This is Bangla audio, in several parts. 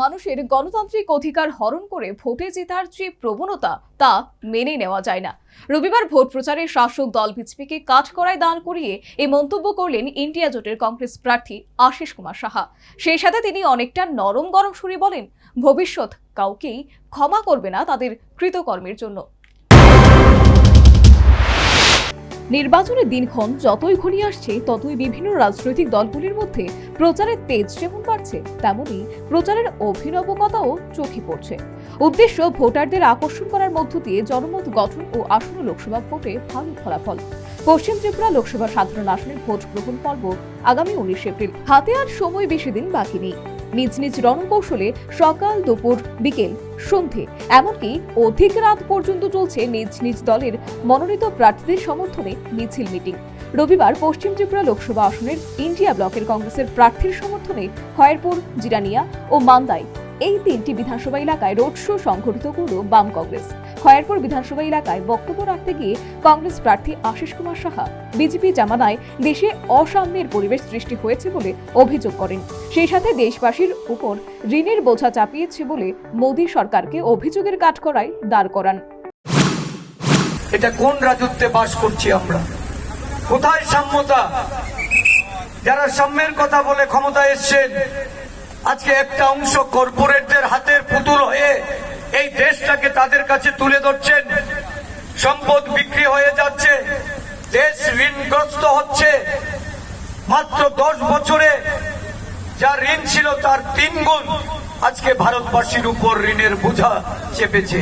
মানুষের গণতান্ত্রিক অধিকার হরণ করে ভোটে জেতার যে প্রবণতা, তা মেনে নেওয়া যায় না। রবিবার ভোট প্রচারে শাসক দল বিজেপিকে কাঠকড়ায় দান করিয়ে এই মন্তব্য করলেন ইন্ডিয়া জোটের কংগ্রেস প্রার্থী আশিস কুমার সাহা। সেই সাথে তিনি অনেকটা নরম গরম সুরে বলেন, ভবিষ্যৎ কাউকেই ক্ষমা করবে না তাদের কৃতকর্মের জন্য। নির্বাচনের দিনক্ষণ যতই ঘনিয়ে আসছে, ততই বিভিন্ন রাজনৈতিক দলগুলির মধ্যে প্রচারের তেজ যেমন বাড়ছে তেমনি প্রচারের অভিনবকতাও চোখে পড়ছে। উদ্দেশ্য ভোটারদের আকর্ষণ করার মধ্য দিয়ে জনমত গঠন ও আসন্ন লোকসভা ভোটে ভালো ফলাফল। পশ্চিম ত্রিপুরা লোকসভা সাধারণ আসনের ভোট গ্রহণ পর্ব আগামী উনিশ এপ্রিল। হাতে আর সময় বেশি দিন বাকি নেই। নিজ নিজ রণকৌশলে সকাল, দুপুর, বিকেল, সন্ধে, এমনকি অধিক রাত পর্যন্ত চলছে নিজ নিজ দলের মনোনীত প্রার্থীদের সমর্থনে মিছিল মিটিং। রবিবার পশ্চিম ত্রিপুরা লোকসভা আসনের ইন্ডিয়া ব্লকের কংগ্রেসের প্রার্থীর সমর্থনে খয়েরপুর, জিরানিয়া ও মান্দাই এই তিনটি বিধানসভা এলাকায় রোড শো সংঘটিত করল বাম কংগ্রেস। খয়েরপুর বিধানসভা এলাকায় বক্তব্য রাখতে গিয়ে কংগ্রেস প্রার্থী আশিস কুমার সাহা, বিজেপি জামানায় দেশে অসাম্যের পরিবেশ সৃষ্টি হয়েছে বলে অভিযোগ করেন। সেই সাথে দেশবাসীর উপর ঋণের বোঝা চাপিয়েছে বলে মোদী সরকারকে অভিযোগের কাঠকড়ায় দাঁড় করান। এটা কোন রাজত্বে বাস করছি আমরা? কোথায় সাম্যতা? যারা সাম্যের কথা বলে ক্ষমতা এসছেন, আজকে একটা অংশ কর্পোরেটদের হাতের পুতুল হয়ে এই দেশটাকে তাদের কাছে তুলে ধরছেন। সম্পদ বিক্রি হয়ে যাচ্ছে, দেশ ঋণগ্রস্ত হচ্ছে। মাত্র দশ বছরে যা ঋণ ছিল তার তিন গুণ। আজকে ভারতবাসীর উপর ঋণের বোঝা চেপেছে।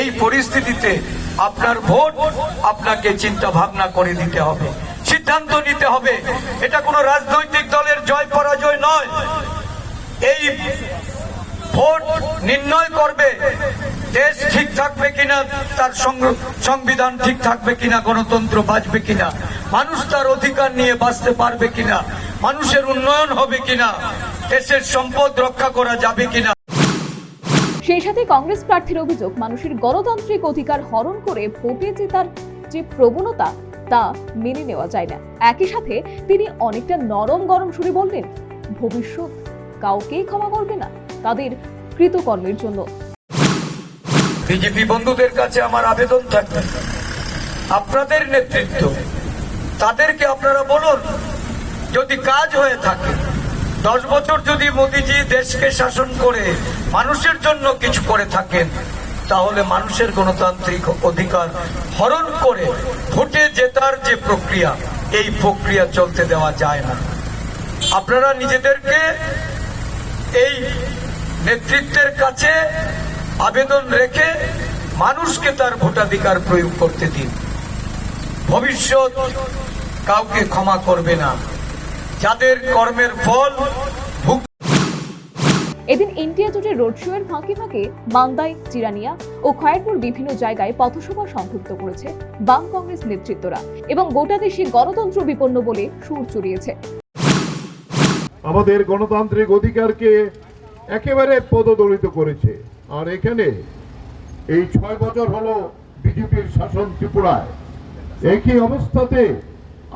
এই পরিস্থিতিতে আপনার ভোট আপনাকে চিন্তা ভাবনা করে দিতে হবে, সিদ্ধান্ত নিতে হবে। এটা কোনো রাজনৈতিক দলের জয় পরাজয় নয়। এই ভোট নির্ণয় করবে দেশ ঠিক থাকবে কিনা, তার সংবিধান ঠিক থাকবে কিনা, গণতন্ত্র বাঁচবে কিনা, মানুষ তার অধিকার নিয়ে বাঁচতে পারবে কিনা মানুষের উন্নয়ন হবে কিনা? দেশের সম্পদ রক্ষা করা যাবে কিনা? সেই সাথে কংগ্রেস প্রার্থীর অভিযোগ মানুষের গণতান্ত্রিক অধিকার হরণ করে ভোটে জেতার যে প্রবণতা তা মেনে নেওয়া যায় না। একই সাথে তিনি অনেকটা নরম গরম সুরে বললেন ভবিষ্যৎ কাউকেই ক্ষমা করবে না তাদের কৃতকর্মের জন্য। বিজেপি বন্ধুদের কাছে আমার আবেদন থাকবে। আপনাদের নেতৃত্ব তাদেরকে আপনারা বলুন যদি কাজ হয়ে থাকে, দশ বছর যদি মোদিজি দেশকে শাসন করে, মানুষের জন্য কিছু করে থাকেন, তাহলে মানুষের গণতান্ত্রিক অধিকার হরণ করে ভোটে জেতার যে প্রক্রিয়া, এই প্রক্রিয়া চলতে দেওয়া যায় না। আপনারা নিজেদেরকে এই নেতৃত্বের কাছে আবেদন রেখে মানুষকে তার ভোটাধিকার প্রয়োগ করতে দিন। ভবিষ্যৎ কাউকে ক্ষমা করবে না। যাদের কর্মের ফল এদিন ইন্ডিয়া জোটের রোড শো এর ফাঁকে ফাঁকে মান্দাই চিরানিয়া ও খয়েরপুর বিভিন্ন জায়গায় পথসভা সংযুক্ত করেছে বাম কংগ্রেস নেতৃত্বরা এবং গোটা দেশে গণতন্ত্র বিপন্ন বলে সুর চড়িয়েছে। আমাদের গণতান্ত্রিক অধিকারকে একেবারে পদদলিত করেছে। আর এখানে এই ছয় বছর হলো বিজেপির শাসন ত্রিপুরায়। একই অবস্থাতে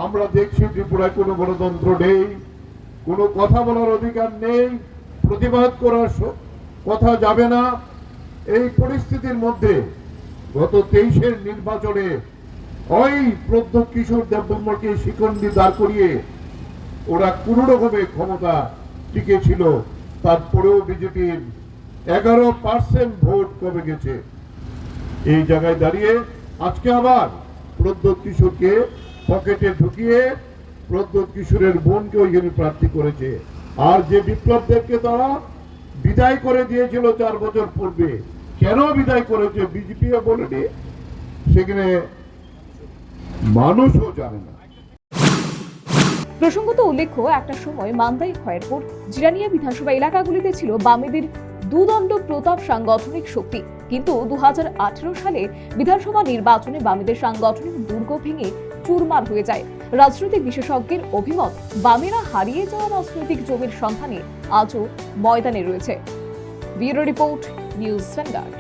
আমরা দেখছি ত্রিপুরায় কোনো গণতন্ত্র নেই, কোনো কথা বলার অধিকার নেই, প্রতিবাদ করার কথা যাবে না। এই পরিস্থিতির মধ্যে গত তেইশের নির্বাচনে ওই প্রদ্যোৎ কিশোর দেববর্মাকে শিকন্ডি দাঁড় করিয়ে ওরা কোন রকমে ক্ষমতা টিকে ছিল তারপরেও বিজেপির এগারো পার্সেন্ট ভোট কমে গেছে? এই জায়গায় দাঁড়িয়ে আজকে আবার প্রদ্যোৎ কিশোরকে পকেটে ঢুকিয়ে প্রদ্যোৎ কিশোরের বোনকে ওইখানে প্রার্থী করেছে। আর যে বিপ্লব দেবকে তারা বিদায় করে দিয়েছিল চার বছর পূর্বে, কেন বিদায় করেছে বিজেপিও বলেনি, সেখানে মানুষও জানে না। প্রসঙ্গত উল্লেখ্য, একটা সময় মান্দাই খয়েরপুর জিরানিয়া বিধানসভা এলাকাগুলিতে ছিল বামেদের দুদণ্ড প্রতাপ সাংগঠনিক শক্তি। কিন্তু দু হাজার আঠেরো সালে বিধানসভা নির্বাচনে বামেদের সাংগঠনিক দুর্গ ভেঙে চুরমার হয়ে যায়। রাজনৈতিক বিশেষজ্ঞের অভিমত, বামেরা হারিয়ে যাওয়া রাজনৈতিক জমির সন্ধানে আজও ময়দানে রয়েছে। Bureau report, news standard.